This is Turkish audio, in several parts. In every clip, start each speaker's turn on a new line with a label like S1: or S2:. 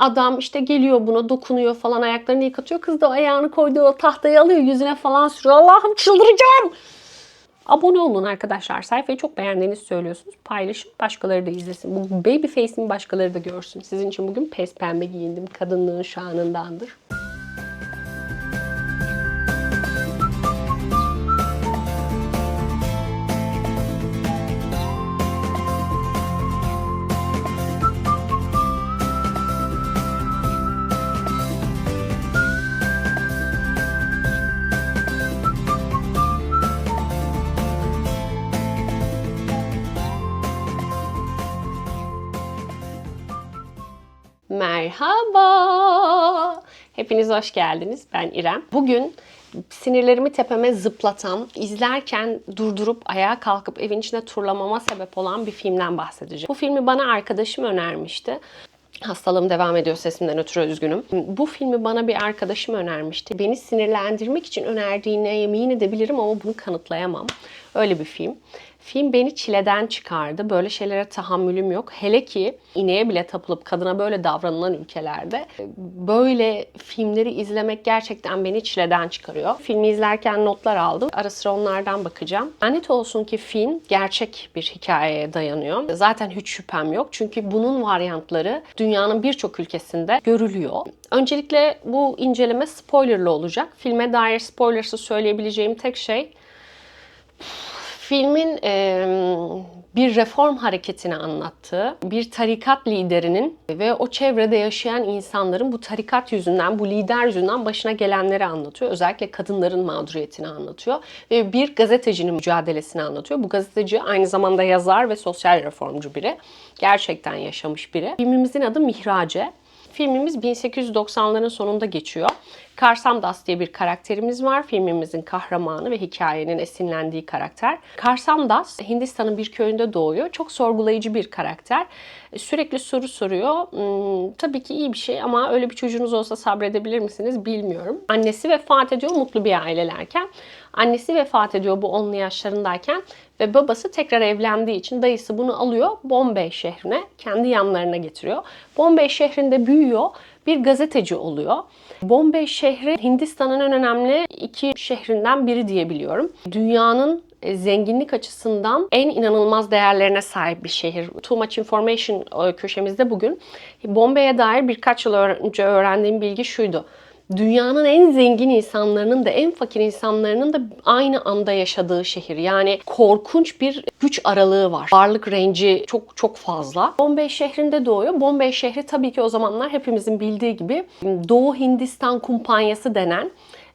S1: Adam işte geliyor buna dokunuyor falan ayaklarını yıkatıyor. Kız da ayağını koyduğu o tahtayı alıyor yüzüne falan sürüyor. Allah'ım çıldıracağım. Abone olun arkadaşlar. Sayfayı çok beğendiğinizi söylüyorsunuz. Paylaşın. Başkaları da izlesin. Bu baby face'imi başkaları da görsün. Sizin için bugün pes pembe giyindim. Kadınlığın şanındandır. Merhaba. Hepiniz hoş geldiniz. Ben İrem. Bugün sinirlerimi tepeme zıplatan, izlerken durdurup ayağa kalkıp evin içinde turlamama sebep olan bir filmden bahsedeceğim. Bu filmi bana arkadaşım önermişti. Hastalığım devam ediyor sesimden ötürü üzgünüm. Bu filmi bana bir arkadaşım önermişti. Beni sinirlendirmek için önerdiğine yemin edebilirim ama bunu kanıtlayamam. Öyle bir film. Film beni çileden çıkardı. Böyle şeylere tahammülüm yok. Hele ki ineğe bile tapılıp kadına böyle davranılan ülkelerde böyle filmleri izlemek gerçekten beni çileden çıkarıyor. Filmi izlerken notlar aldım. Ara sıra onlardan bakacağım. Lanet olsun ki film gerçek bir hikayeye dayanıyor. Zaten hiç şüphem yok. Çünkü bunun varyantları dünyanın birçok ülkesinde görülüyor. Öncelikle bu inceleme spoilerlı olacak. Filme dair spoilersız söyleyebileceğim tek şey filmin e, bir reform hareketini anlattığı, bir tarikat liderinin ve o çevrede yaşayan insanların bu tarikat yüzünden, bu lider yüzünden başına gelenleri anlatıyor. Özellikle kadınların mağduriyetini anlatıyor ve bir gazetecinin mücadelesini anlatıyor. Bu gazeteci aynı zamanda yazar ve sosyal reformcu biri. Gerçekten yaşamış biri. Filmimizin adı Mihrace. Filmimiz 1890'ların sonunda geçiyor. Karsamdas diye bir karakterimiz var. Filmimizin kahramanı ve hikayenin esinlendiği karakter. Karsamdas Hindistan'ın bir köyünde doğuyor. Çok sorgulayıcı bir karakter. Sürekli soru soruyor. Hmm, tabii ki iyi bir şey ama öyle bir çocuğunuz olsa sabredebilir misiniz bilmiyorum. Annesi vefat ediyor mutlu bir ailelerken. Annesi vefat ediyor bu 10'lu yaşlarındayken ve babası tekrar evlendiği için dayısı bunu alıyor Bombay şehrine kendi yanlarına getiriyor. Bombay şehrinde büyüyor bir gazeteci oluyor. Bombay şehri Hindistan'ın en önemli iki şehrinden biri diyebiliyorum. Dünyanın e, zenginlik açısından en inanılmaz değerlerine sahip bir şehir. Too Much Information e, köşemizde bugün Bombay'e dair birkaç yıl önce öğrendiğim bilgi şuydu dünyanın en zengin insanlarının da en fakir insanlarının da aynı anda yaşadığı şehir. Yani korkunç bir güç aralığı var. Varlık renci çok çok fazla. Bombay şehrinde doğuyor. Bombay şehri tabii ki o zamanlar hepimizin bildiği gibi Doğu Hindistan Kumpanyası denen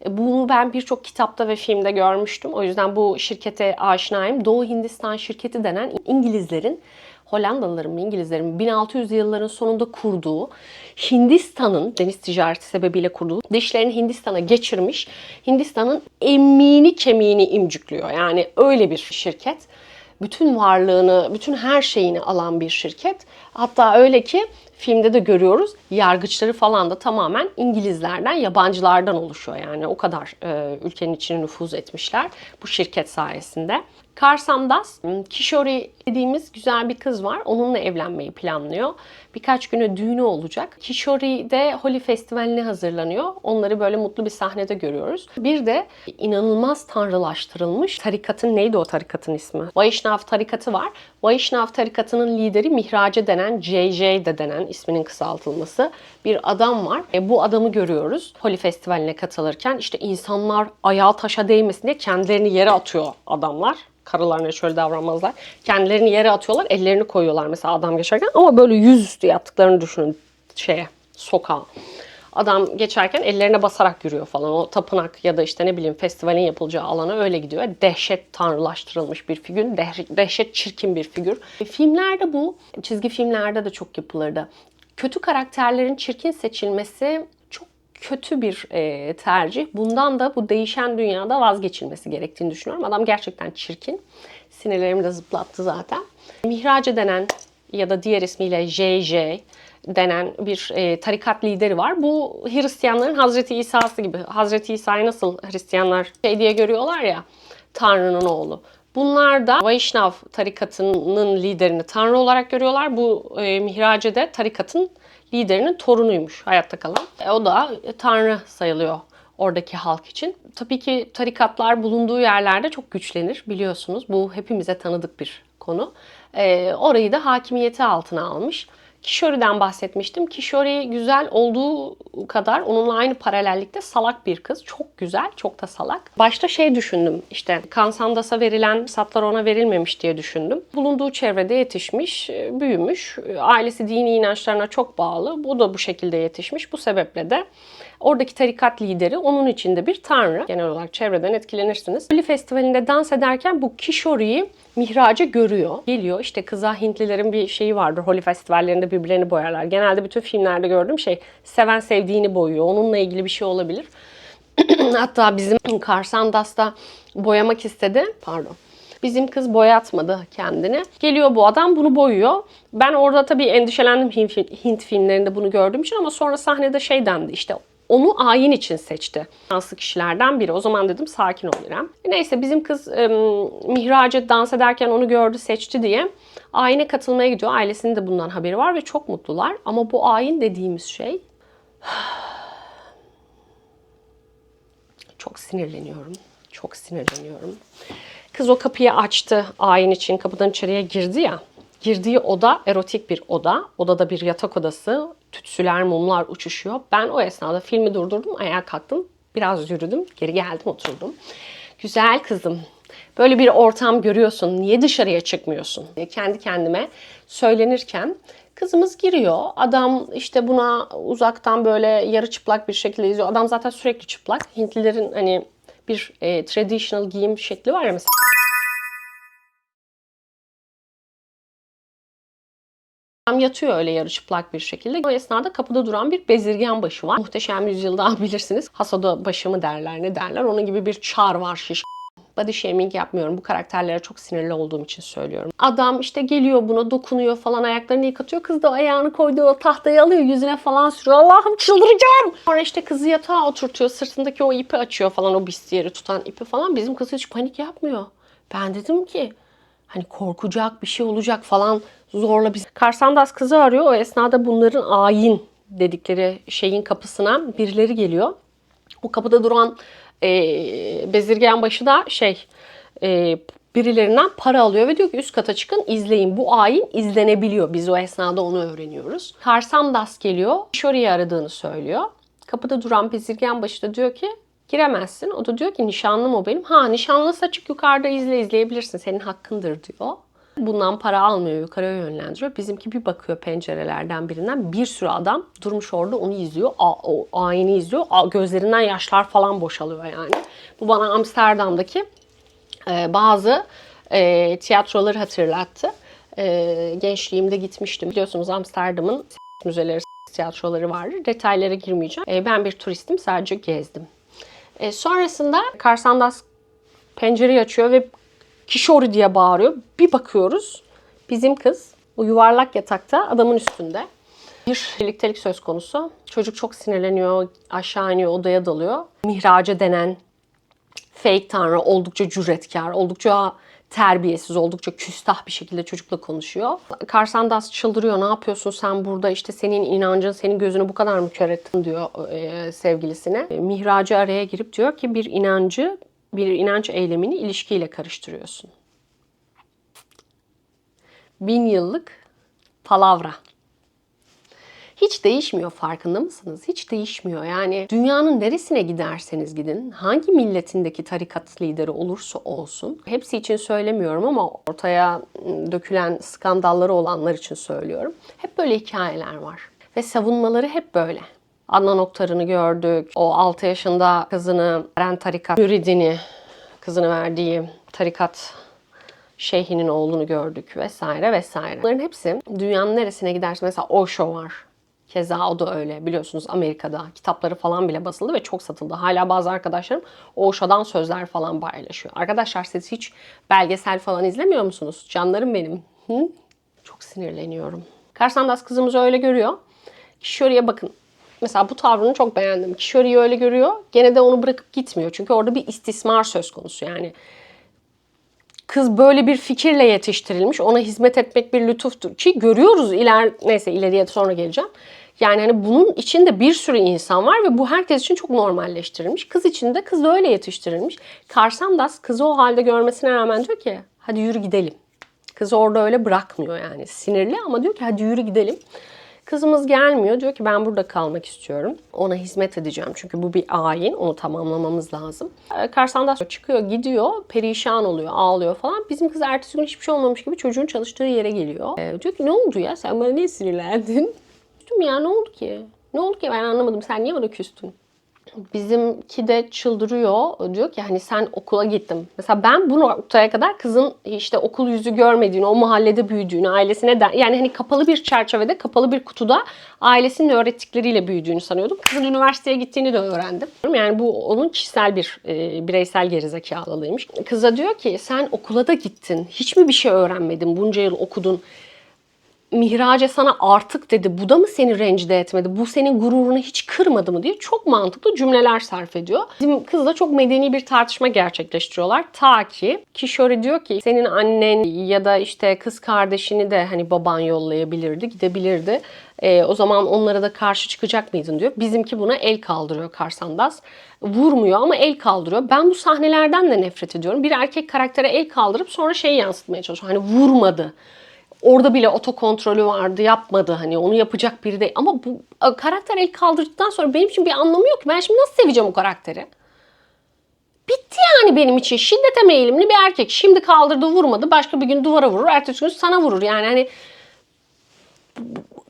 S1: bunu ben birçok kitapta ve filmde görmüştüm. O yüzden bu şirkete aşinayım. Doğu Hindistan şirketi denen İngilizlerin Hollandalıların İngilizlerin 1600 yılların sonunda kurduğu Hindistan'ın deniz ticareti sebebiyle kurduğu dişlerini Hindistan'a geçirmiş. Hindistan'ın emini kemiğini imcüklüyor. Yani öyle bir şirket. Bütün varlığını, bütün her şeyini alan bir şirket. Hatta öyle ki filmde de görüyoruz yargıçları falan da tamamen İngilizlerden, yabancılardan oluşuyor. Yani o kadar e, ülkenin içine nüfuz etmişler bu şirket sayesinde. Karsamdas, Kishori dediğimiz güzel bir kız var. Onunla evlenmeyi planlıyor. Birkaç güne düğünü olacak. Kishori'de Holi Festivali'ne hazırlanıyor. Onları böyle mutlu bir sahnede görüyoruz. Bir de inanılmaz tanrılaştırılmış tarikatın neydi o tarikatın ismi? Vaishnav tarikatı var. Vaishnav tarikatının lideri Mihrace denen, JJ de denen isminin kısaltılması bir adam var. E, bu adamı görüyoruz. Holi Festivali'ne katılırken işte insanlar ayağı taşa değmesin diye kendilerini yere atıyor adamlar karılarına şöyle davranmazlar. Kendilerini yere atıyorlar, ellerini koyuyorlar mesela adam geçerken ama böyle yüzüstü yattıklarını düşünün şeye, sokağa. Adam geçerken ellerine basarak yürüyor falan. O tapınak ya da işte ne bileyim festivalin yapılacağı alana öyle gidiyor. Dehşet tanrılaştırılmış bir figür. Dehşet çirkin bir figür. Filmlerde bu, çizgi filmlerde de çok yapılırdı. Kötü karakterlerin çirkin seçilmesi kötü bir e, tercih. Bundan da bu değişen dünyada vazgeçilmesi gerektiğini düşünüyorum. Adam gerçekten çirkin. Sinirlerimi de zıplattı zaten. Mihrace denen ya da diğer ismiyle JJ denen bir e, tarikat lideri var. Bu Hristiyanların Hazreti İsa'sı gibi. Hazreti İsa'yı nasıl Hristiyanlar şey diye görüyorlar ya Tanrı'nın oğlu. Bunlar da Vaishnav tarikatının liderini Tanrı olarak görüyorlar. Bu e, Mihrace de tarikatın liderinin torunuymuş hayatta kalan. E, o da e, tanrı sayılıyor oradaki halk için. Tabii ki tarikatlar bulunduğu yerlerde çok güçlenir biliyorsunuz. Bu hepimize tanıdık bir konu. E, orayı da hakimiyeti altına almış. Kishori'den bahsetmiştim. Kishori güzel olduğu kadar onunla aynı paralellikte salak bir kız. Çok güzel, çok da salak. Başta şey düşündüm işte Kansandas'a verilen satlar ona verilmemiş diye düşündüm. Bulunduğu çevrede yetişmiş, e, büyümüş. E, Ailesi dini inançlarına çok bağlı. Bu da bu şekilde yetişmiş. Bu sebeple de Oradaki tarikat lideri onun içinde bir tanrı. Genel olarak çevreden etkilenirsiniz. Holi Festivali'nde dans ederken bu Kishori'yi mihraca görüyor. Geliyor işte kıza Hintlilerin bir şeyi vardır. Holi festivallerinde birbirlerini boyarlar. Genelde bütün filmlerde gördüğüm şey seven sevdiğini boyuyor. Onunla ilgili bir şey olabilir. Hatta bizim Karsandas'ta boyamak istedi. Pardon. Bizim kız boyatmadı kendini. Geliyor bu adam bunu boyuyor. Ben orada tabii endişelendim Hint, filmlerinde bunu gördüğüm için ama sonra sahnede şey dendi işte onu ayin için seçti. Şanslı kişilerden biri. O zaman dedim sakin ol İrem. Neyse bizim kız e, mihraca dans ederken onu gördü seçti diye ayine katılmaya gidiyor. Ailesinin de bundan haberi var ve çok mutlular. Ama bu ayin dediğimiz şey çok sinirleniyorum. Çok sinirleniyorum. Kız o kapıyı açtı ayin için. Kapıdan içeriye girdi ya. Girdiği oda erotik bir oda. Odada bir yatak odası. Tütsüler, mumlar uçuşuyor. Ben o esnada filmi durdurdum, ayağa kalktım. Biraz yürüdüm, geri geldim, oturdum. Güzel kızım. Böyle bir ortam görüyorsun. Niye dışarıya çıkmıyorsun? Kendi kendime söylenirken kızımız giriyor. Adam işte buna uzaktan böyle yarı çıplak bir şekilde izliyor. Adam zaten sürekli çıplak. Hintlilerin hani bir e, traditional giyim şekli var ya mesela. Adam yatıyor öyle yarı çıplak bir şekilde. O esnada kapıda duran bir bezirgen başı var. Muhteşem Yüzyıl'da bilirsiniz. Hasada başı mı derler ne derler. Onun gibi bir çar var şiş. Body shaming yapmıyorum. Bu karakterlere çok sinirli olduğum için söylüyorum. Adam işte geliyor buna dokunuyor falan ayaklarını yıkatıyor. Kız da ayağını koyduğu o tahtayı alıyor yüzüne falan sürüyor. Allah'ım çıldıracağım. Sonra işte kızı yatağa oturtuyor. Sırtındaki o ipi açıyor falan o bistiyeri tutan ipi falan. Bizim kız hiç panik yapmıyor. Ben dedim ki hani korkacak bir şey olacak falan zorla biz. Karsandas kızı arıyor. O esnada bunların ayin dedikleri şeyin kapısına birileri geliyor. O kapıda duran e, bezirgen başı da şey e, birilerinden para alıyor ve diyor ki üst kata çıkın izleyin. Bu ayin izlenebiliyor. Biz o esnada onu öğreniyoruz. Karsandas geliyor. Şori'yi aradığını söylüyor. Kapıda duran bezirgen başı da diyor ki giremezsin. O da diyor ki nişanlım o benim. Ha nişanlısı açık yukarıda izle izleyebilirsin. Senin hakkındır diyor. Bundan para almıyor, yukarıya yönlendiriyor. Bizimki bir bakıyor pencerelerden birinden. Bir sürü adam durmuş orada onu izliyor. A, o ayini izliyor. A, gözlerinden yaşlar falan boşalıyor yani. Bu bana Amsterdam'daki e, bazı e, tiyatroları hatırlattı. E, gençliğimde gitmiştim. Biliyorsunuz Amsterdam'ın müzeleri, tiyatroları vardır. Detaylara girmeyeceğim. E, ben bir turistim, sadece gezdim. E, sonrasında Karsandas pencereyi açıyor ve Kişori diye bağırıyor. Bir bakıyoruz bizim kız o yuvarlak yatakta adamın üstünde. Bir birliktelik söz konusu. Çocuk çok sinirleniyor, aşağı iniyor, odaya dalıyor. Mihraca denen fake tanrı oldukça cüretkar, oldukça terbiyesiz, oldukça küstah bir şekilde çocukla konuşuyor. Karsandas çıldırıyor. Ne yapıyorsun sen burada? İşte senin inancın, senin gözünü bu kadar mı kör ettin diyor e, sevgilisine. Mihracı araya girip diyor ki bir inancı bir inanç eylemini ilişkiyle karıştırıyorsun. Bin yıllık palavra. Hiç değişmiyor farkında mısınız? Hiç değişmiyor. Yani dünyanın neresine giderseniz gidin, hangi milletindeki tarikat lideri olursa olsun, hepsi için söylemiyorum ama ortaya dökülen skandalları olanlar için söylüyorum. Hep böyle hikayeler var. Ve savunmaları hep böyle. Adnan Oktar'ını gördük. O 6 yaşında kızını veren tarikat müridini, kızını verdiği tarikat şeyhinin oğlunu gördük vesaire vesaire. Bunların hepsi dünyanın neresine giderse mesela Osho var. Keza o da öyle biliyorsunuz Amerika'da kitapları falan bile basıldı ve çok satıldı. Hala bazı arkadaşlarım Osho'dan sözler falan paylaşıyor. Arkadaşlar siz hiç belgesel falan izlemiyor musunuz? Canlarım benim. Hı? Çok sinirleniyorum. Karsandas kızımızı öyle görüyor. Kişiyorya bakın Mesela bu tavrını çok beğendim. Kişori'yi öyle görüyor. Gene de onu bırakıp gitmiyor. Çünkü orada bir istismar söz konusu. Yani kız böyle bir fikirle yetiştirilmiş. Ona hizmet etmek bir lütuftur. Ki görüyoruz iler neyse ileriye sonra geleceğim. Yani hani bunun içinde bir sürü insan var ve bu herkes için çok normalleştirilmiş. Kız için de kız öyle yetiştirilmiş. Karsandas kızı o halde görmesine rağmen diyor ki hadi yürü gidelim. Kızı orada öyle bırakmıyor yani sinirli ama diyor ki hadi yürü gidelim. Kızımız gelmiyor. Diyor ki ben burada kalmak istiyorum. Ona hizmet edeceğim. Çünkü bu bir ayin. Onu tamamlamamız lazım. Ee, Karsandas çıkıyor gidiyor. Perişan oluyor. Ağlıyor falan. Bizim kız ertesi gün hiçbir şey olmamış gibi çocuğun çalıştığı yere geliyor. Ee, diyor ki ne oldu ya? Sen bana niye sinirlendin? Küstüm ya ne oldu ki? Ne oldu ki ben anlamadım. Sen niye bana küstün? Bizimki de çıldırıyor. Diyor ki hani sen okula gittim. Mesela ben bu noktaya kadar kızın işte okul yüzü görmediğini, o mahallede büyüdüğünü, ailesine de yani hani kapalı bir çerçevede, kapalı bir kutuda ailesinin öğrettikleriyle büyüdüğünü sanıyordum. Kızın üniversiteye gittiğini de öğrendim. Yani bu onun kişisel bir e, bireysel gerizekalılığıymış. Kıza diyor ki sen okula da gittin. Hiç mi bir şey öğrenmedin? Bunca yıl okudun. Mihrace sana artık dedi. Bu da mı seni rencide etmedi? Bu senin gururunu hiç kırmadı mı diye çok mantıklı cümleler sarf ediyor. Bizim kızla çok medeni bir tartışma gerçekleştiriyorlar. Ta ki Kishori diyor ki senin annen ya da işte kız kardeşini de hani baban yollayabilirdi, gidebilirdi. Ee, o zaman onlara da karşı çıkacak mıydın diyor. Bizimki buna el kaldırıyor Karsandas. Vurmuyor ama el kaldırıyor. Ben bu sahnelerden de nefret ediyorum. Bir erkek karaktere el kaldırıp sonra şeyi yansıtmaya çalışıyor. Hani vurmadı. Orada bile otokontrolü vardı yapmadı hani onu yapacak biri değil. Ama bu karakter el kaldırdıktan sonra benim için bir anlamı yok. Ben şimdi nasıl seveceğim o karakteri? Bitti yani benim için. Şiddete meyillimli bir erkek. Şimdi kaldırdı vurmadı. Başka bir gün duvara vurur. Ertesi gün sana vurur. Yani hani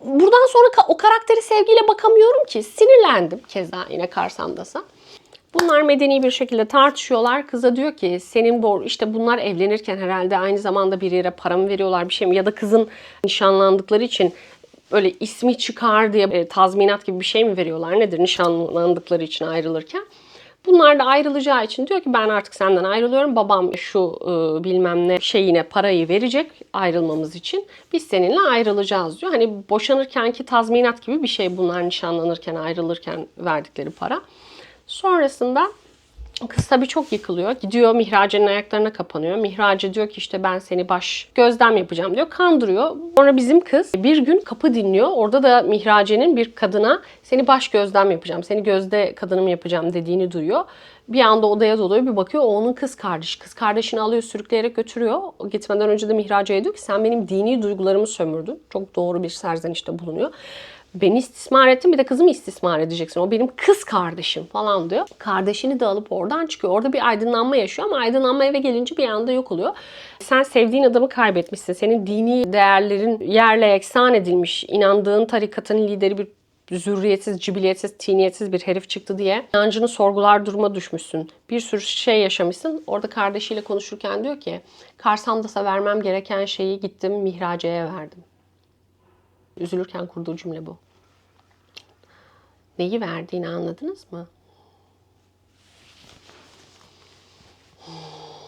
S1: buradan sonra o karakteri sevgiyle bakamıyorum ki. Sinirlendim keza yine Karsandas'a. Bunlar medeni bir şekilde tartışıyorlar. Kıza diyor ki senin bu işte bunlar evlenirken herhalde aynı zamanda bir yere para mı veriyorlar bir şey mi? Ya da kızın nişanlandıkları için böyle ismi çıkar diye e, tazminat gibi bir şey mi veriyorlar? Nedir nişanlandıkları için ayrılırken? Bunlar da ayrılacağı için diyor ki ben artık senden ayrılıyorum. Babam şu e, bilmem ne şeyine parayı verecek ayrılmamız için. Biz seninle ayrılacağız diyor. Hani boşanırkenki tazminat gibi bir şey bunlar nişanlanırken ayrılırken verdikleri para. Sonrasında kız tabii çok yıkılıyor. Gidiyor Mihrace'nin ayaklarına kapanıyor. Mihrace diyor ki işte ben seni baş gözlem yapacağım diyor. Kandırıyor. Sonra bizim kız bir gün kapı dinliyor. Orada da Mihrace'nin bir kadına seni baş gözlem yapacağım. Seni gözde kadınım yapacağım dediğini duyuyor. Bir anda odaya doluyor bir bakıyor o onun kız kardeşi. Kız kardeşini alıyor sürükleyerek götürüyor. O gitmeden önce de Mihrace'ye diyor ki sen benim dini duygularımı sömürdün. Çok doğru bir serzenişte bulunuyor beni istismar ettin bir de kızımı istismar edeceksin. O benim kız kardeşim falan diyor. Kardeşini de alıp oradan çıkıyor. Orada bir aydınlanma yaşıyor ama aydınlanma eve gelince bir anda yok oluyor. Sen sevdiğin adamı kaybetmişsin. Senin dini değerlerin yerle eksan edilmiş. inandığın tarikatın lideri bir zürriyetsiz, cibiliyetsiz, tiniyetsiz bir herif çıktı diye inancını sorgular duruma düşmüşsün. Bir sürü şey yaşamışsın. Orada kardeşiyle konuşurken diyor ki Karsandas'a vermem gereken şeyi gittim Mihrace'ye verdim. Üzülürken kurduğu cümle bu. Neyi verdiğini anladınız mı?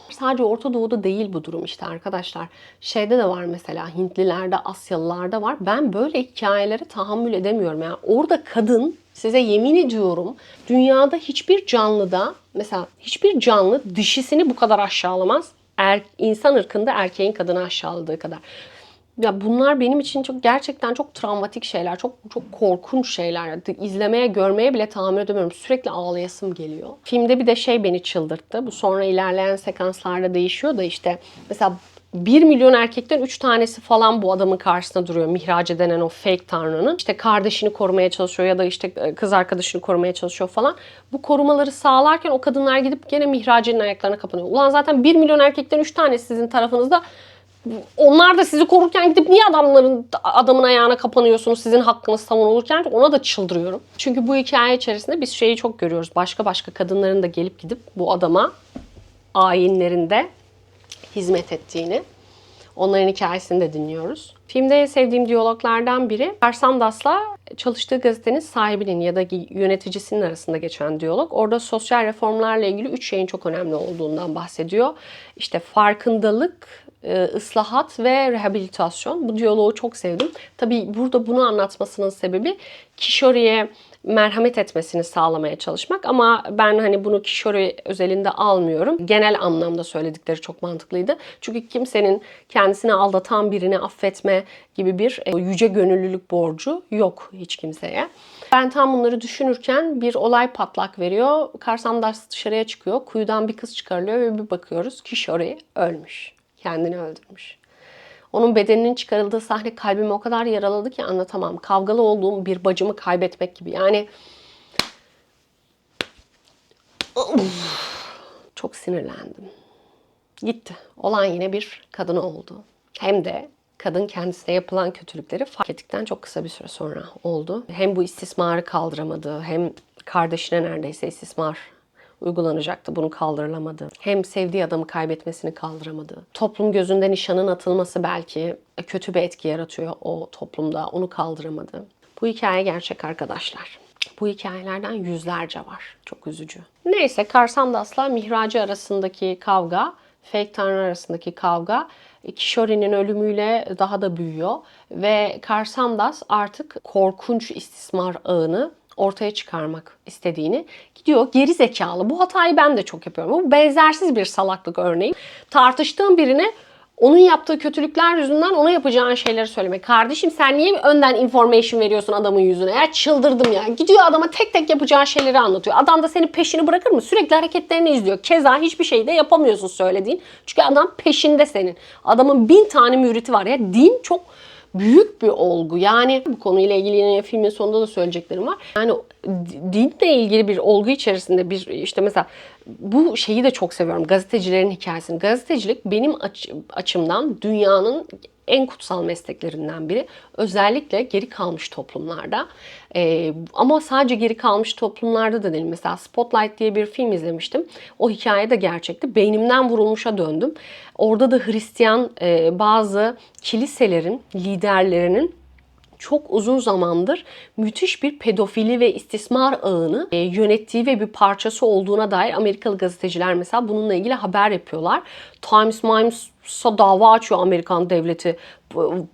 S1: Sadece Orta Doğu'da değil bu durum işte arkadaşlar. Şeyde de var mesela Hintlilerde, Asyalılarda var. Ben böyle hikayelere tahammül edemiyorum. Yani orada kadın size yemin ediyorum dünyada hiçbir canlıda mesela hiçbir canlı dişisini bu kadar aşağılamaz. Er, insan ırkında erkeğin kadını aşağıladığı kadar. Ya bunlar benim için çok gerçekten çok travmatik şeyler, çok çok korkunç şeyler. İzlemeye, görmeye bile tahammül edemiyorum. Sürekli ağlayasım geliyor. Filmde bir de şey beni çıldırttı. Bu sonra ilerleyen sekanslarda değişiyor da işte mesela 1 milyon erkekten 3 tanesi falan bu adamın karşısında duruyor. Mihrace denen o fake tanrının. İşte kardeşini korumaya çalışıyor ya da işte kız arkadaşını korumaya çalışıyor falan. Bu korumaları sağlarken o kadınlar gidip gene Mihrace'nin ayaklarına kapanıyor. Ulan zaten 1 milyon erkekten 3 tanesi sizin tarafınızda onlar da sizi korurken gidip niye adamların adamın ayağına kapanıyorsunuz sizin hakkınız savunulurken ona da çıldırıyorum. Çünkü bu hikaye içerisinde biz şeyi çok görüyoruz. Başka başka kadınların da gelip gidip bu adama ayinlerinde hizmet ettiğini. Onların hikayesini de dinliyoruz. Filmde en sevdiğim diyaloglardan biri Karsandas'la çalıştığı gazetenin sahibinin ya da yöneticisinin arasında geçen diyalog. Orada sosyal reformlarla ilgili üç şeyin çok önemli olduğundan bahsediyor. İşte farkındalık, ıslahat ve rehabilitasyon. Bu diyaloğu çok sevdim. Tabii burada bunu anlatmasının sebebi Kishori'ye merhamet etmesini sağlamaya çalışmak ama ben hani bunu Kishore özelinde almıyorum. Genel anlamda söyledikleri çok mantıklıydı. Çünkü kimsenin kendisini aldatan birini affetme gibi bir e, yüce gönüllülük borcu yok hiç kimseye. Ben tam bunları düşünürken bir olay patlak veriyor. Karsandas dışarıya çıkıyor. Kuyudan bir kız çıkarılıyor ve bir bakıyoruz Kishore ölmüş. Kendini öldürmüş. Onun bedeninin çıkarıldığı sahne kalbimi o kadar yaraladı ki anlatamam. Kavgalı olduğum bir bacımı kaybetmek gibi. Yani çok sinirlendim. Gitti. Olan yine bir kadın oldu. Hem de kadın kendisine yapılan kötülükleri fark ettikten çok kısa bir süre sonra oldu. Hem bu istismarı kaldıramadı, hem kardeşine neredeyse istismar uygulanacaktı. Bunu kaldırılamadı. Hem sevdiği adamı kaybetmesini kaldıramadı. Toplum gözünde nişanın atılması belki kötü bir etki yaratıyor o toplumda. Onu kaldıramadı. Bu hikaye gerçek arkadaşlar. Bu hikayelerden yüzlerce var. Çok üzücü. Neyse Karsandas'la Mihracı arasındaki kavga, Fake Tanrı arasındaki kavga Kishore'nin ölümüyle daha da büyüyor. Ve Karsandas artık korkunç istismar ağını ortaya çıkarmak istediğini gidiyor. Geri zekalı. Bu hatayı ben de çok yapıyorum. Bu benzersiz bir salaklık örneği. Tartıştığım birine onun yaptığı kötülükler yüzünden ona yapacağın şeyleri söylemek. Kardeşim sen niye önden information veriyorsun adamın yüzüne? Ya çıldırdım ya. Gidiyor adama tek tek yapacağı şeyleri anlatıyor. Adam da senin peşini bırakır mı? Sürekli hareketlerini izliyor. Keza hiçbir şey de yapamıyorsun söylediğin. Çünkü adam peşinde senin. Adamın bin tane müriti var. Ya din çok büyük bir olgu. Yani bu konuyla ilgili yine filmin sonunda da söyleyeceklerim var. Yani dinle ilgili bir olgu içerisinde bir işte mesela bu şeyi de çok seviyorum. Gazetecilerin hikayesini. Gazetecilik benim aç, açımdan dünyanın en kutsal mesleklerinden biri. Özellikle geri kalmış toplumlarda. Ee, ama sadece geri kalmış toplumlarda da değil. Mesela Spotlight diye bir film izlemiştim. O hikaye de gerçekti. Beynimden vurulmuşa döndüm. Orada da Hristiyan e, bazı kiliselerin liderlerinin çok uzun zamandır müthiş bir pedofili ve istismar ağını e, yönettiği ve bir parçası olduğuna dair Amerikalı gazeteciler mesela bununla ilgili haber yapıyorlar. Times Times'a dava açıyor Amerikan devleti.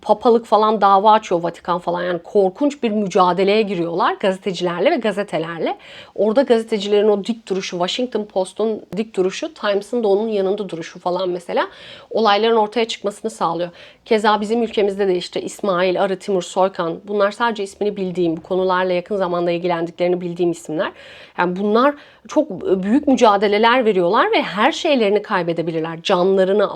S1: Papalık falan dava açıyor Vatikan falan. Yani korkunç bir mücadeleye giriyorlar gazetecilerle ve gazetelerle. Orada gazetecilerin o dik duruşu, Washington Post'un dik duruşu, Times'ın da onun yanında duruşu falan mesela olayların ortaya çıkmasını sağlıyor. Keza bizim ülkemizde de işte İsmail, Arı, Timur, Soykan bunlar sadece ismini bildiğim, bu konularla yakın zamanda ilgilendiklerini bildiğim isimler. Yani bunlar çok büyük mücadeleler veriyorlar ve her şeylerini kaybedebilirler. Canlarını,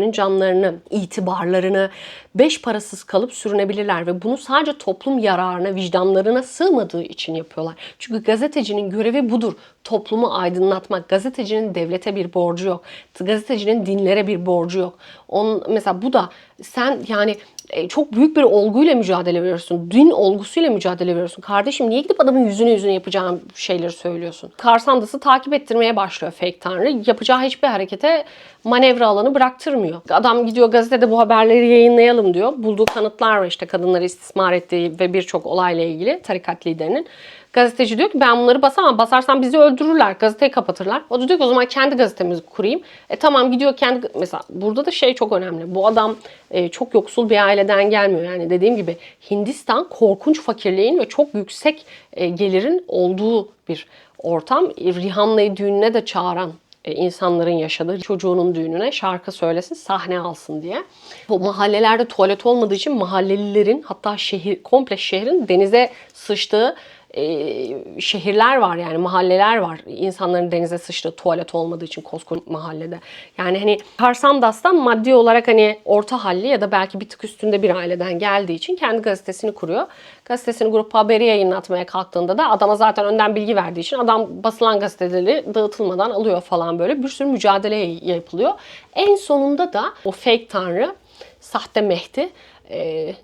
S1: ailelerinin canlarını, itibarlarını, beş parasız kalıp sürünebilirler ve bunu sadece toplum yararına, vicdanlarına sığmadığı için yapıyorlar. Çünkü gazetecinin görevi budur. Toplumu aydınlatmak. Gazetecinin devlete bir borcu yok. Gazetecinin dinlere bir borcu yok. Onun, mesela bu da sen yani e, çok büyük bir olguyla mücadele veriyorsun. Din olgusuyla mücadele veriyorsun. Kardeşim niye gidip adamın yüzüne yüzüne yapacağın şeyleri söylüyorsun? Karsandası takip ettirmeye başlıyor fake tanrı. Yapacağı hiçbir harekete manevra alanı bıraktırmıyor. Adam gidiyor gazetede bu haberleri yayınlayalım diyor. Bulduğu kanıtlar var işte kadınları istismar ettiği ve birçok olayla ilgili tarikat liderinin. Gazeteci diyor ki ben bunları basamam. Basarsam bizi öldürürler. Gazeteyi kapatırlar. O da diyor ki o zaman kendi gazetemizi kurayım. E tamam gidiyor kendi... Mesela burada da şey çok önemli. Bu adam e, çok yoksul bir aileden gelmiyor. Yani dediğim gibi Hindistan korkunç fakirliğin ve çok yüksek e, gelirin olduğu bir ortam. Rihanna'yı düğününe de çağıran e, insanların yaşadığı çocuğunun düğününe şarkı söylesin, sahne alsın diye. Bu mahallelerde tuvalet olmadığı için mahallelilerin hatta şehir komple şehrin denize sıçtığı e, şehirler var yani mahalleler var. İnsanların denize sıçtığı tuvalet olmadığı için koskoca mahallede. Yani hani Karsandas'tan maddi olarak hani orta halli ya da belki bir tık üstünde bir aileden geldiği için kendi gazetesini kuruyor. Gazetesini kurup haberi yayınlatmaya kalktığında da adama zaten önden bilgi verdiği için adam basılan gazeteleri dağıtılmadan alıyor falan böyle. Bir sürü mücadele yapılıyor. En sonunda da o fake tanrı, sahte Mehdi e,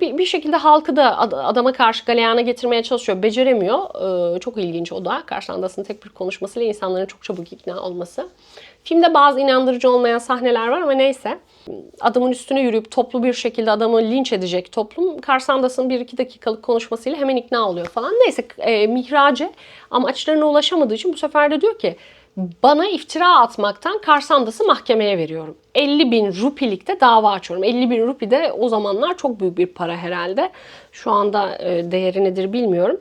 S1: bir, bir şekilde halkı da adama karşı galeyana getirmeye çalışıyor. Beceremiyor. Ee, çok ilginç o da. Karşılandasının tek bir konuşmasıyla insanların çok çabuk ikna olması. Filmde bazı inandırıcı olmayan sahneler var ama neyse. Adamın üstüne yürüyüp toplu bir şekilde adamı linç edecek toplum. Karsandas'ın bir iki dakikalık konuşmasıyla hemen ikna oluyor falan. Neyse e, Mihrace amaçlarına ulaşamadığı için bu sefer de diyor ki Bana iftira atmaktan Karsandas'ı mahkemeye veriyorum. 50 bin rupilikte dava açıyorum. 50 bin rupi de o zamanlar çok büyük bir para herhalde. Şu anda e, değeri nedir bilmiyorum.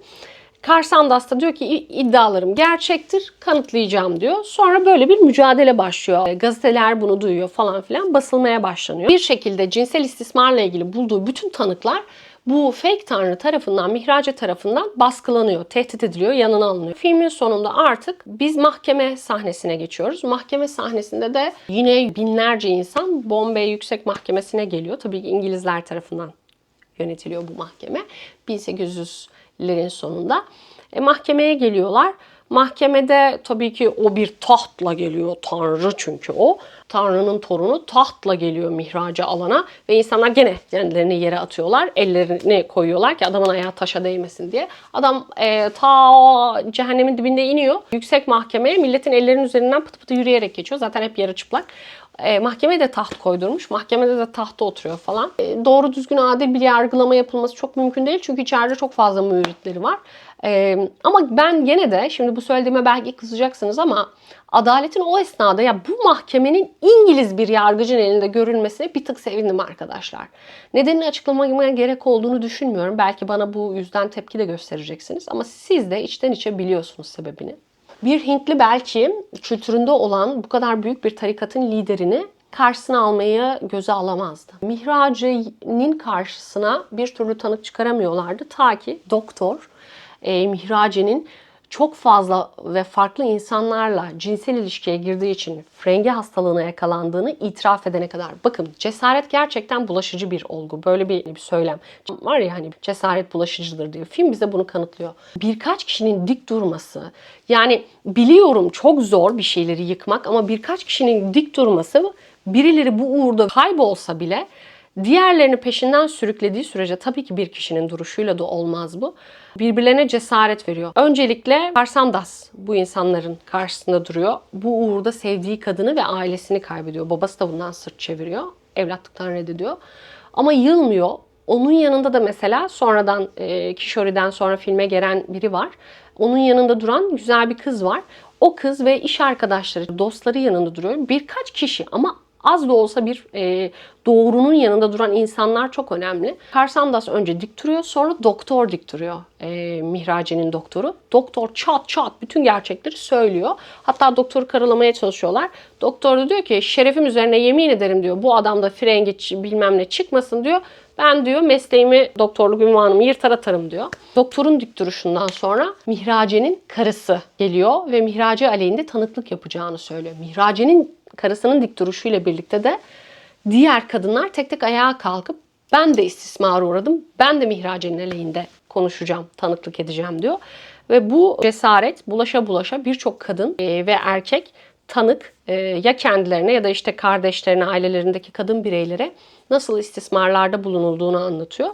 S1: Karsandas da diyor ki "İ- iddialarım gerçektir, kanıtlayacağım diyor. Sonra böyle bir mücadele başlıyor. E, Gazeteler bunu duyuyor falan filan basılmaya başlanıyor. Bir şekilde cinsel istismarla ilgili bulduğu bütün tanıklar bu fake tanrı tarafından, mihrace tarafından baskılanıyor, tehdit ediliyor, yanına alınıyor. Filmin sonunda artık biz mahkeme sahnesine geçiyoruz. Mahkeme sahnesinde de yine binlerce insan Bombay Yüksek Mahkemesi'ne geliyor. Tabii ki İngilizler tarafından yönetiliyor bu mahkeme. 1800'lerin sonunda. E, mahkemeye geliyorlar. Mahkemede tabii ki o bir tahtla geliyor. Tanrı çünkü o. Tanrı'nın torunu tahtla geliyor mihraca alana ve insanlar gene kendilerini yere atıyorlar. Ellerini koyuyorlar ki adamın ayağı taşa değmesin diye. Adam e, ta cehennemin dibinde iniyor. Yüksek mahkemeye milletin ellerinin üzerinden pıtı pıtı yürüyerek geçiyor. Zaten hep yarı çıplak. E, mahkemeye de taht koydurmuş. Mahkemede de tahta oturuyor falan. E, doğru düzgün adil bir yargılama yapılması çok mümkün değil. Çünkü içeride çok fazla müritleri var. E, ama ben gene de şimdi bu söylediğime belki kızacaksınız ama adaletin o esnada ya bu mahkemenin İngiliz bir yargıcın elinde görülmesine bir tık sevindim arkadaşlar. Nedenini açıklamaya gerek olduğunu düşünmüyorum. Belki bana bu yüzden tepki de göstereceksiniz. Ama siz de içten içe biliyorsunuz sebebini. Bir Hintli belki kültüründe olan bu kadar büyük bir tarikatın liderini karşısına almayı göze alamazdı. Mihraci'nin karşısına bir türlü tanık çıkaramıyorlardı. Ta ki doktor e, Mihraci'nin çok fazla ve farklı insanlarla cinsel ilişkiye girdiği için frenge hastalığına yakalandığını itiraf edene kadar. Bakın cesaret gerçekten bulaşıcı bir olgu. Böyle bir, bir söylem. Var ya hani cesaret bulaşıcıdır diyor. Film bize bunu kanıtlıyor. Birkaç kişinin dik durması. Yani biliyorum çok zor bir şeyleri yıkmak ama birkaç kişinin dik durması birileri bu uğurda kaybolsa bile Diğerlerini peşinden sürüklediği sürece tabii ki bir kişinin duruşuyla da olmaz bu. Birbirlerine cesaret veriyor. Öncelikle Karsandas bu insanların karşısında duruyor. Bu uğurda sevdiği kadını ve ailesini kaybediyor. Babası da bundan sırt çeviriyor. Evlatlıktan reddediyor. Ama yılmıyor. Onun yanında da mesela sonradan e, Kishori'den sonra filme gelen biri var. Onun yanında duran güzel bir kız var. O kız ve iş arkadaşları, dostları yanında duruyor. Birkaç kişi ama az da olsa bir e, doğrunun yanında duran insanlar çok önemli. Karsandas önce dik duruyor sonra doktor dik duruyor. E, Mihrace'nin doktoru. Doktor çat çat bütün gerçekleri söylüyor. Hatta doktoru karalamaya çalışıyorlar. Doktor da diyor ki şerefim üzerine yemin ederim diyor. Bu adamda frengeç bilmem ne çıkmasın diyor. Ben diyor mesleğimi, doktorluk ünvanımı yırtar atarım diyor. Doktorun dik duruşundan sonra Mihrace'nin karısı geliyor ve Mihrace aleyhinde tanıklık yapacağını söylüyor. Mihrace'nin karısının dik duruşuyla birlikte de diğer kadınlar tek tek ayağa kalkıp ben de istismara uğradım, ben de Mihrace'nin aleyhinde konuşacağım, tanıklık edeceğim diyor. Ve bu cesaret bulaşa bulaşa birçok kadın e, ve erkek tanık e, ya kendilerine ya da işte kardeşlerine, ailelerindeki kadın bireylere nasıl istismarlarda bulunulduğunu anlatıyor.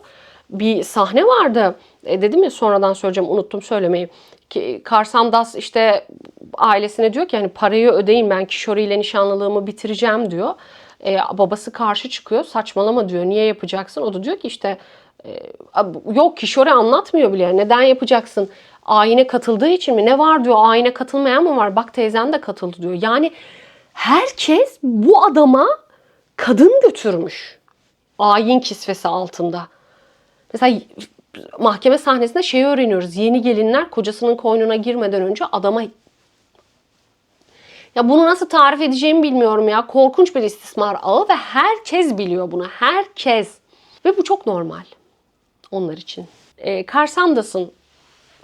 S1: Bir sahne vardı. E, dedim ya sonradan söyleyeceğim unuttum söylemeyi. Ki Karsandas işte ailesine diyor ki hani parayı ödeyin ben Kişori ile nişanlılığımı bitireceğim diyor. E, babası karşı çıkıyor. Saçmalama diyor. Niye yapacaksın? O da diyor ki işte e, yok Kişori anlatmıyor bile. Neden yapacaksın? Ayine katıldığı için mi? Ne var diyor. Ayine katılmayan mı var? Bak teyzen de katıldı diyor. Yani herkes bu adama kadın götürmüş. Ayin kisvesi altında. Mesela mahkeme sahnesinde şey öğreniyoruz. Yeni gelinler kocasının koynuna girmeden önce adama ya bunu nasıl tarif edeceğimi bilmiyorum ya. Korkunç bir istismar ağı ve herkes biliyor bunu. Herkes. Ve bu çok normal onlar için. E, Karsandas'ın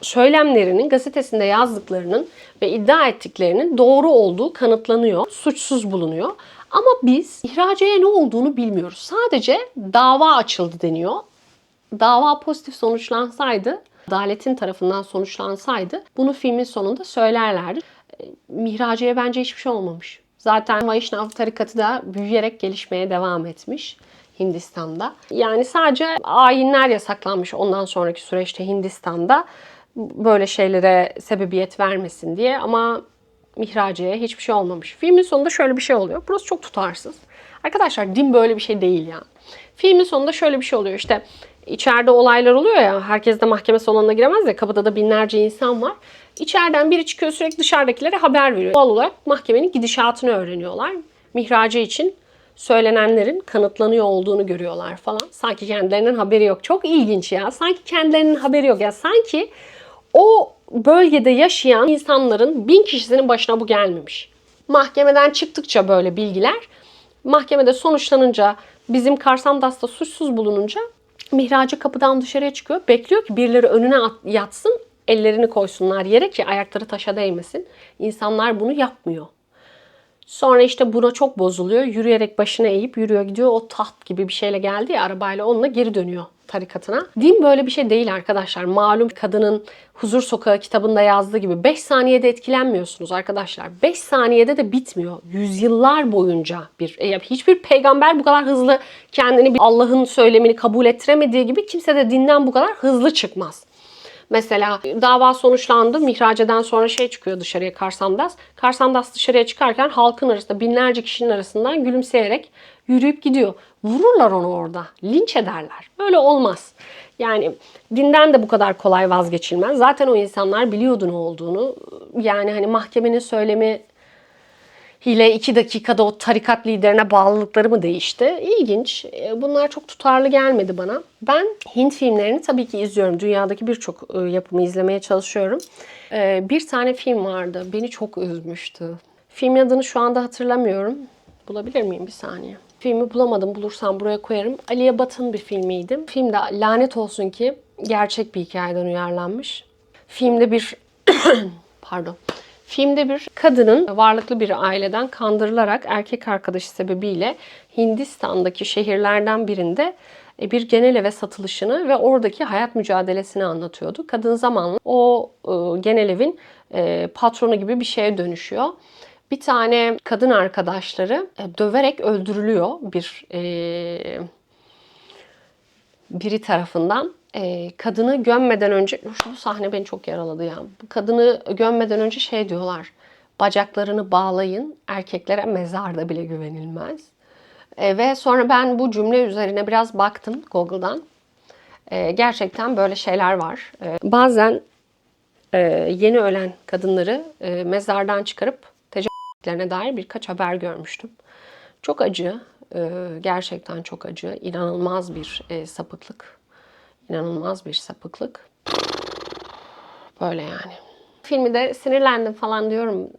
S1: söylemlerinin gazetesinde yazdıklarının ve iddia ettiklerinin doğru olduğu kanıtlanıyor. Suçsuz bulunuyor. Ama biz ihraceye ne olduğunu bilmiyoruz. Sadece dava açıldı deniyor. Dava pozitif sonuçlansaydı, adaletin tarafından sonuçlansaydı bunu filmin sonunda söylerlerdi. Mihraciye bence hiçbir şey olmamış. Zaten Vaishnav tarikatı da büyüyerek gelişmeye devam etmiş Hindistan'da. Yani sadece ayinler yasaklanmış ondan sonraki süreçte Hindistan'da böyle şeylere sebebiyet vermesin diye ama Mihraciye hiçbir şey olmamış. Filmin sonunda şöyle bir şey oluyor. Burası çok tutarsız. Arkadaşlar din böyle bir şey değil ya. Filmin sonunda şöyle bir şey oluyor işte içeride olaylar oluyor ya herkes de mahkeme salonuna giremez ya kapıda da binlerce insan var. İçeriden biri çıkıyor sürekli dışarıdakilere haber veriyor. Doğal olarak mahkemenin gidişatını öğreniyorlar. Mihracı için söylenenlerin kanıtlanıyor olduğunu görüyorlar falan. Sanki kendilerinin haberi yok. Çok ilginç ya. Sanki kendilerinin haberi yok. Ya sanki o bölgede yaşayan insanların bin kişisinin başına bu gelmemiş. Mahkemeden çıktıkça böyle bilgiler mahkemede sonuçlanınca bizim Karsandas'ta suçsuz bulununca mihracı kapıdan dışarıya çıkıyor. Bekliyor ki birileri önüne at- yatsın ellerini koysunlar yere ki ayakları taşa değmesin. İnsanlar bunu yapmıyor. Sonra işte buna çok bozuluyor. Yürüyerek başına eğip yürüyor gidiyor. O taht gibi bir şeyle geldi ya arabayla onunla geri dönüyor tarikatına. Din böyle bir şey değil arkadaşlar. Malum kadının Huzur Sokağı kitabında yazdığı gibi 5 saniyede etkilenmiyorsunuz arkadaşlar. 5 saniyede de bitmiyor. Yüzyıllar boyunca bir e, hiçbir peygamber bu kadar hızlı kendini Allah'ın söylemini kabul ettiremediği gibi kimse de dinden bu kadar hızlı çıkmaz. Mesela dava sonuçlandı. Mihraceden sonra şey çıkıyor dışarıya Karsandas. Karsandas dışarıya çıkarken halkın arasında binlerce kişinin arasından gülümseyerek yürüyüp gidiyor. Vururlar onu orada. Linç ederler. Böyle olmaz. Yani dinden de bu kadar kolay vazgeçilmez. Zaten o insanlar biliyordu ne olduğunu. Yani hani mahkemenin söylemi ile iki dakikada o tarikat liderine bağlılıkları mı değişti? İlginç. E, Bunlar çok tutarlı gelmedi bana. Ben Hint filmlerini tabii ki izliyorum. Dünyadaki birçok e, yapımı izlemeye çalışıyorum. E, Bir tane film vardı. Beni çok üzmüştü. Filmin adını şu anda hatırlamıyorum. Bulabilir miyim bir saniye? Filmi bulamadım. Bulursam buraya koyarım. Aliye Bat'ın bir filmiydi. Filmde lanet olsun ki gerçek bir hikayeden uyarlanmış. Filmde bir pardon. Filmde bir kadının varlıklı bir aileden kandırılarak erkek arkadaşı sebebiyle Hindistan'daki şehirlerden birinde e, bir genel eve satılışını ve oradaki hayat mücadelesini anlatıyordu. Kadın zamanla o e, genel evin e, patronu gibi bir şeye dönüşüyor. Bir tane kadın arkadaşları döverek öldürülüyor bir biri tarafından e, kadını gömmeden önce şu sahne beni çok yaraladı ya. Kadını gömmeden önce şey diyorlar. Bacaklarını bağlayın. Erkeklere mezarda bile güvenilmez. E, ve sonra ben bu cümle üzerine biraz baktım Google'dan. E, gerçekten böyle şeyler var. E, bazen e, yeni ölen kadınları e, mezardan çıkarıp tecavüzlerine dair birkaç haber görmüştüm. Çok acı. e, gerçekten çok acı. İnanılmaz bir e, sapıklık. İnanılmaz bir sapıklık. Böyle yani. Filmi de sinirlendim falan diyorum.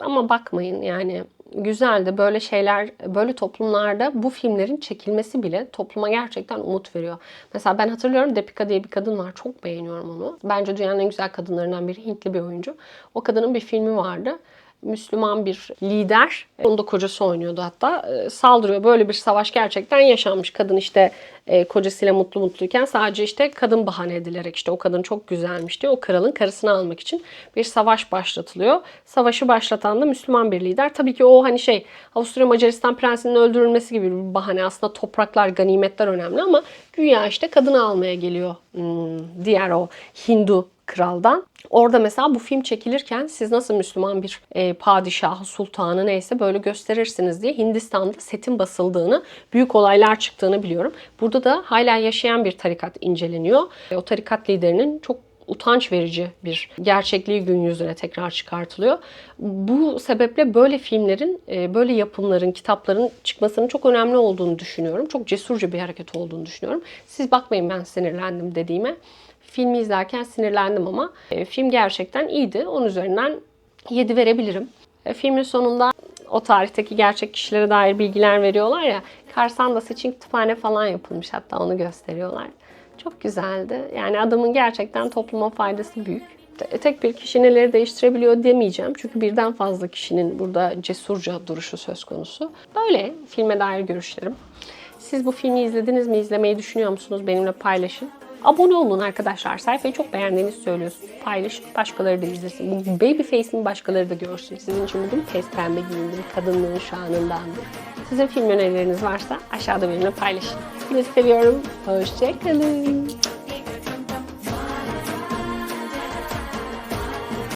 S1: Ama bakmayın yani güzeldi böyle şeyler böyle toplumlarda bu filmlerin çekilmesi bile topluma gerçekten umut veriyor. Mesela ben hatırlıyorum Depika diye bir kadın var. Çok beğeniyorum onu. Bence dünyanın en güzel kadınlarından biri. Hintli bir oyuncu. O kadının bir filmi vardı. Müslüman bir lider. Onu da kocası oynuyordu hatta. E, Saldırıyor. Böyle bir savaş gerçekten yaşanmış. Kadın işte e, kocasıyla mutlu mutluyken sadece işte kadın bahane edilerek işte o kadın çok güzelmiş diye o kralın karısını almak için bir savaş başlatılıyor. Savaşı başlatan da Müslüman bir lider. Tabii ki o hani şey Avusturya Macaristan prensinin öldürülmesi gibi bir bahane. Aslında topraklar, ganimetler önemli ama güya işte kadını almaya geliyor hmm, diğer o Hindu kraldan. Orada mesela bu film çekilirken siz nasıl Müslüman bir e, padişahı, sultanı neyse böyle gösterirsiniz diye Hindistan'da setin basıldığını, büyük olaylar çıktığını biliyorum. Burada da hala yaşayan bir tarikat inceleniyor. E, o tarikat liderinin çok utanç verici bir gerçekliği gün yüzüne tekrar çıkartılıyor. Bu sebeple böyle filmlerin, e, böyle yapımların, kitapların çıkmasının çok önemli olduğunu düşünüyorum. Çok cesurca bir hareket olduğunu düşünüyorum. Siz bakmayın ben sinirlendim dediğime. Filmi izlerken sinirlendim ama e, film gerçekten iyiydi. Onun üzerinden 7 verebilirim. E, filmin sonunda o tarihteki gerçek kişilere dair bilgiler veriyorlar ya. Karsandas için kütüphane falan yapılmış hatta onu gösteriyorlar. Çok güzeldi. Yani adamın gerçekten topluma faydası büyük. Te- Tek bir kişi neleri değiştirebiliyor demeyeceğim. Çünkü birden fazla kişinin burada cesurca duruşu söz konusu. Böyle filme dair görüşlerim. Siz bu filmi izlediniz mi? İzlemeyi düşünüyor musunuz? Benimle paylaşın. Abone olun arkadaşlar. Sayfayı çok beğendiğinizi söylüyorsunuz. Paylaşın. Başkaları da izlesin. Bu baby face'imi başkaları da görsün. Sizin için bugün test pembe giyindim. Kadınlığın şanındandı. Sizin film önerileriniz varsa aşağıda benimle paylaşın. Sizi seviyorum. Hoşçakalın.